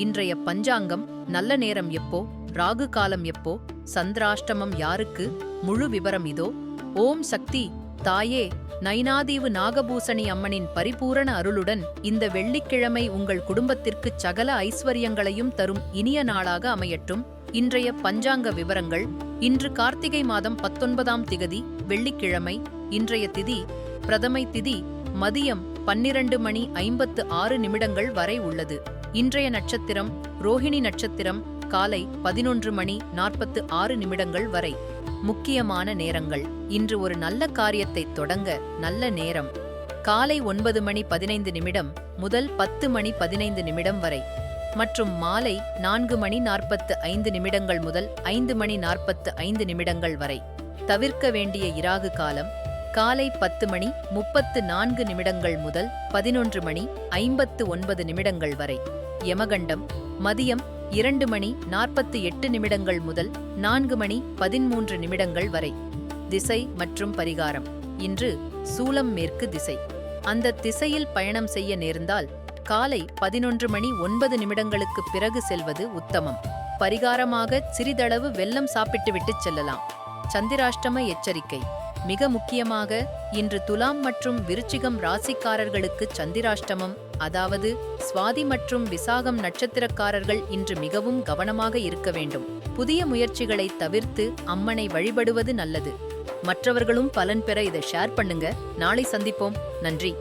இன்றைய பஞ்சாங்கம் நல்ல நேரம் எப்போ? ராகு காலம் எப்போ? சந்திராஷ்டமம் யாருக்கு? முழு விவரம் இதோ. ஓம் சக்தி. தாயே நைனாதீவு நாகபூசணி அம்மனின் பரிபூரண அருளுடன் இந்த வெள்ளிக்கிழமை உங்கள் குடும்பத்திற்குச் சகல ஐஸ்வர்யங்களையும் தரும் இனிய நாளாக அமையட்டும். இன்றைய பஞ்சாங்க விவரங்கள். இன்று கார்த்திகை மாதம் பத்தொன்பதாம் திகதி வெள்ளிக்கிழமை. இன்றைய திதி பிரதமை திதி மதியம் பன்னிரண்டு மணி ஐம்பத்து ஆறு நிமிடங்கள் வரை உள்ளது. இன்றைய நட்சத்திரம் ரோஹிணி நட்சத்திரம் காலை பதினொன்று மணி நாற்பத்து ஆறு நிமிடங்கள் வரை. முக்கியமான நேரங்கள். இன்று ஒரு நல்ல காரியத்தை தொடங்க நல்ல நேரம். காலை ஒன்பது மணி பதினைந்து நிமிடம் முதல் பத்து மணி பதினைந்து நிமிடம் வரை. மற்றும் மாலை நான்கு மணி நாற்பத்து ஐந்து நிமிடங்கள் முதல் ஐந்து மணி நாற்பத்து ஐந்து நிமிடங்கள் வரை. தவிர்க்க வேண்டிய இராகு காலம் காலை பத்து மணி முப்பத்து நான்கு நிமிடங்கள் முதல் பதினொன்று மணி ஐம்பத்து ஒன்பது நிமிடங்கள் வரை. யமகண்டம் மதியம் இரண்டு மணி நாற்பத்து எட்டு நிமிடங்கள் முதல் நான்கு மணி பதிமூன்று நிமிடங்கள் வரை. திசை மற்றும் பரிகாரம். இன்று சூலம் மேற்கு திசை. அந்த திசையில் பயணம் செய்ய நேர்ந்தால் காலை பதினொன்று மணி ஒன்பது நிமிடங்களுக்கு பிறகு செல்வது உத்தமம். பரிகாரமாக சிறிதளவு வெள்ளம் சாப்பிட்டுவிட்டு செல்லலாம். சந்திராஷ்டம எச்சரிக்கை. மிக முக்கியமாக இன்று துலாம் மற்றும் விருச்சிகம் ராசிக்காரர்களுக்கு சந்திராஷ்டமம் அதாவது சுவாதி மற்றும் விசாகம் நட்சத்திரக்காரர்கள் இன்று மிகவும் கவனமாக இருக்க வேண்டும். புதிய முயற்சிகளை தவிர்த்து அம்மனை வழிபடுவது நல்லது. மற்றவர்களும் பலன் பெற இதை ஷேர் பண்ணுங்க. நாளை சந்திப்போம். நன்றி.